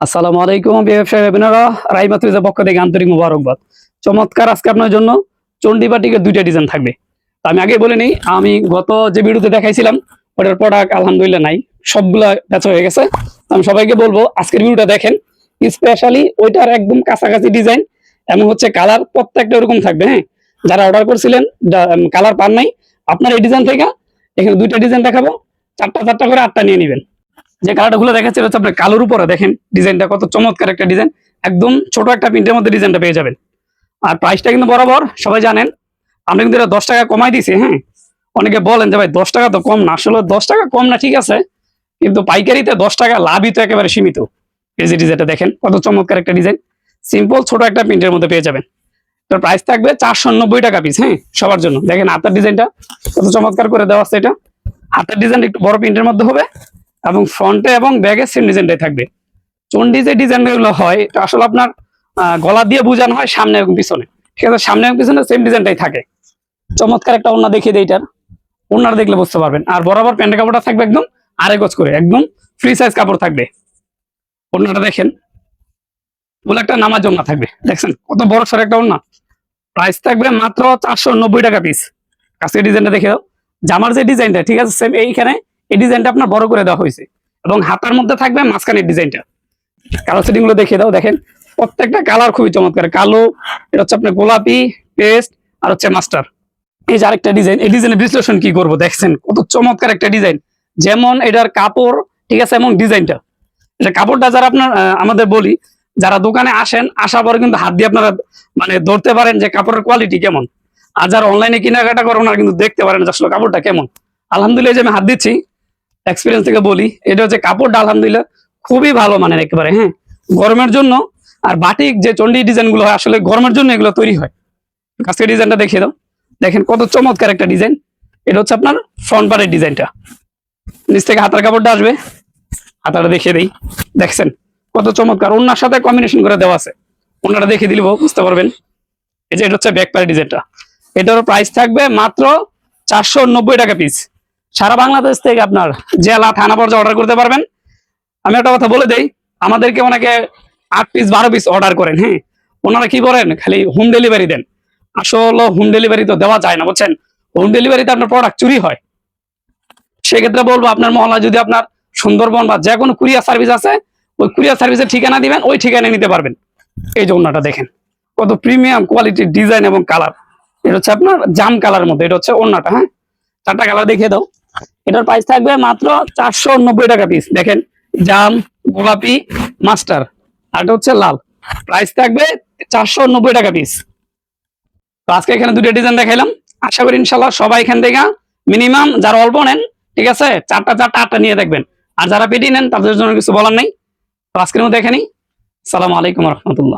আসসালামু আলাইকুম ব্যবসায়ী ওয়েবিনারা রাইমাত্রিজের পক্ষ থেকে আন্তরিক মুবারকবাদ। চমৎকার আজকে আপনার জন্য চন্ডিবাটিকের দুইটা ডিজাইন থাকবে। তো আমি আগে বলে নিই, আমি গত যে ভিডিওতে দেখাইছিলাম, ওটার প্রোডাক্ট আলহামদুলিল্লাহ নাই, সবগুলা বেচা হয়ে গেছে। আমি সবাইকে বলব, আজকের ভিডিওটা দেখেন স্পেশালি ওইটার একদম কাছাকাছি ডিজাইন এবং হচ্ছে কালার প্রত্যেকটা এরকম থাকবে হ্যাঁ? যারা অর্ডার করছিলেন কালার পান নাই, আপনার এই ডিজাইন থেকে এখানে দুইটা ডিজাইন দেখাবো চারটা চারটা করে আটটা নিয়ে নেবেন। যে কালারটা দেখাচ্ছে হচ্ছে আপনার কালোর উপরে, দেখেন ডিজাইনটা কত চমৎকার একটা ডিজাইন একদম ছোট একটা প্রিন্টের মধ্যে ডিজাইনটা পেয়ে যাবেন। আর প্রাইসটা কিন্তু বরাবর, সবাই জানেন, আমরা কিন্তু এটা দশ টাকা কমাই দিছি হ্যাঁ? অনেকে বলেন যে ভাই, দশ টাকা তো কম না, আসলে দশ টাকা কম না, ঠিক আছে, কিন্তু পাইকারিতে দশ টাকা লাভই তো একেবারে সীমিত। এই যে ডিজাইনটা দেখেন, কত চমৎকার একটা ডিজাইন সিম্পল ছোট একটা প্রিন্টের মধ্যে পেয়ে যাবেন। এটার প্রাইস থাকবে চারশো নব্বই টাকা পিস হ্যাঁ সবার জন্য। দেখেন হাতের ডিজাইনটা কত চমৎকার করে দেওয়া আছে এটা। হাতের ডিজাইন একটু বড় প্রিন্টের মধ্যে হবে। এবং ফ্রন্টে এবং ব্যাগে সেম ডিজাইনটাই থাকবে। চন্ডি যে ডিজাইনগুলো হয়, এটা আসলে আপনার গলা দিয়ে বোঝানো হয় সামনে এবং পিছনে। ঠিক আছে, সামনে এবং পিছনে সেম ডিজাইনটাই থাকে। চমৎকার একটা ওড়না দেখিয়ে দিই এটার। ওড়নাটা দেখলে বুঝতে পারবেন। আর বরাবর প্যান্টের কাপড়টা থাকবে একদম আড়াই গজ করে, একদম ফ্রি সাইজ কাপড় থাকবে। ওড়নাটা দেখেন বলে একটা নামার জন্য থাকবে। দেখছেন, কত বড় সর একটা ওড়না। প্রাইস থাকবে মাত্র চারশো নব্বই টাকা পিস কাছে ডিজাইনটা দেখে দাও। জামার যে ডিজাইনটা ঠিক আছে সেম এইখানে এই ডিজাইনটা আপনার বড় করে দেওয়া হয়েছে। এবং হাতার মধ্যে থাকবে মাঝখানের ডিজাইনটা। কালার সেটিংগুলো দেখে দাও, দেখেন। প্রত্যেকটা কালার খুবই চমৎকার। কালো, এটা হচ্ছে আপনার গোলাপি, পেস্ট, আর হচ্ছে মাস্টার। এই যে আরেকটা ডিজাইন, এই ডিজাইনের বিশ্লেষণ কি করব? দেখছেন, কত চমৎকার একটা ডিজাইন। যেমন এটার কাপড়, ঠিক আছে, এবং ডিজাইনটা। এটা কাপড়টা যারা আপনার আমাদের বলি, যারা দোকানে আসেন, আসার পরে কিন্তু হাত দিয়ে আপনারা মানে ধরতে পারেন যে কাপড়ের কোয়ালিটি কেমন। আর যারা অনলাইনে কেনাকাটা করেন, ওনারা কিন্তু দেখতে পারেন আসলে কাপড়টা কেমন। আলহামদুলিল্লাহ যে আমি হাত দিচ্ছি। এক্সপিরিয়েন্স থেকে বলি, এটা হচ্ছে কাপড়টা আলহামদুলিল্লাহ খুবই ভালো মানের একেবারে হ্যাঁ? গরমের জন্য আর বাটিক যে চন্ডি ডিজাইনগুলো হয়, আসলে গরমের জন্য এগুলো তৈরি হয়। কাজকে ডিজাইনটা দেখিয়ে দাও। দেখেন কত চমৎকার একটা ডিজাইন এটা হচ্ছে আপনার ফ্রন্ট পারের ডিজাইনটা নিচ থেকে হাতার কাপড়টা আসবে। হাতাটা দেখিয়ে দিই। দেখছেন? কত চমৎকার। ওনার সাথে কম্বিনেশন করে দেওয়া আছে। ওনারা দেখিয়ে দিলে বুঝতে পারবেন। এই যে এটা হচ্ছে ব্যাক পারের ডিজাইনটা এটার প্রাইস থাকবে মাত্র চারশো নব্বই টাকা পিস সারা বাংলাদেশ থেকে আপনার জেলা, থানা পর্যায়ে অর্ডার করতে পারবেন। আমি একটা কথা বলে দেই, আমাদেরকে অনেকে আট পিস বারো পিস অর্ডার করেন হ্যাঁ? ওনারা কি করেন? খালি হোম ডেলিভারি দেন। আসলে হোম ডেলিভারি তো দেওয়া যায় না, বুঝছেন? হোম ডেলিভারিতে আপনার প্রোডাক্ট চুরি হয়। সেক্ষেত্রে বলব, আপনার মহল্লা যদি আপনার সুন্দরবন বা যে কোনো কুরিয়ার সার্ভিস আছে, ওই কুরিয়ার সার্ভিসের ঠিকানা দিবেন, ওই ঠিকানায় নিতে পারবেন। এই ওনাটা দেখেন, কত প্রিমিয়াম কোয়ালিটির ডিজাইন এবং কালার এটা হচ্ছে আপনার জাম কালার মধ্যে, এটা হচ্ছে ওড়নাটা হ্যাঁ? চারটা কালার দেখিয়ে দাও। এটার প্রাইস থাকবে মাত্র চারশো নব্বই টাকা পিস দেখেন, জাম, গোলাপি, মাস্টার, আর এটা হচ্ছে লাল। প্রাইস থাকবে চারশো নব্বই টাকা পিস তো আজকে এখানে দুটো ডিজাইন দেখাইলাম। আশা করি ইনশাল্লাহ সবাই এখান থেকে মিনিমাম যারা অল্প নেন, ঠিক আছে, চারটা চারটা আটটা নিয়ে দেখবেন। আর যারা পেটি নেন, তাদের জন্য কিছু বলার নেই। তো আজকের মধ্যে এখানেই। সালাম আলাইকুম রহমতুল্লাহ।